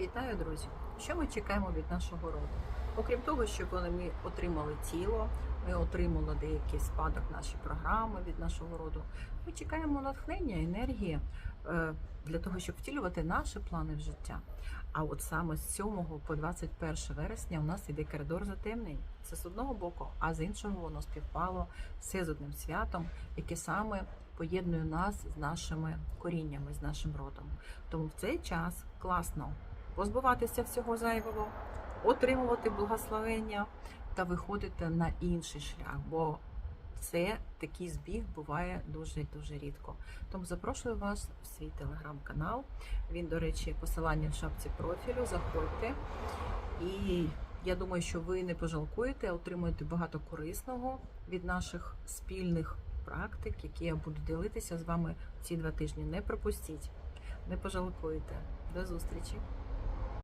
Вітаю, друзі! Що ми чекаємо від нашого роду? Окрім того, що коли ми отримали тіло, ми отримали деякий спадок нашої програми від нашого роду. Ми чекаємо натхнення, енергії е, для того, щоб втілювати наші плани в життя. А от саме з 7 по 21 вересня у нас іде коридор затемнень. Це з одного боку, а з іншого воно співпало все з одним святом, яке саме поєднує нас з нашими коріннями, з нашим родом. Тому в цей час класно позбуватися всього зайвого, отримувати благословення та виходити на інший шлях, бо це такий збіг буває дуже дуже рідко. Тому запрошую вас в свій телеграм-канал. Він, до речі, посилання в шапці профілю. Заходьте. І я думаю, що ви не пожалкуєте, отримуєте багато корисного від наших спільних практик, які я буду ділитися з вами ці два тижні. Не пропустіть, не пожалкуєте. До зустрічі!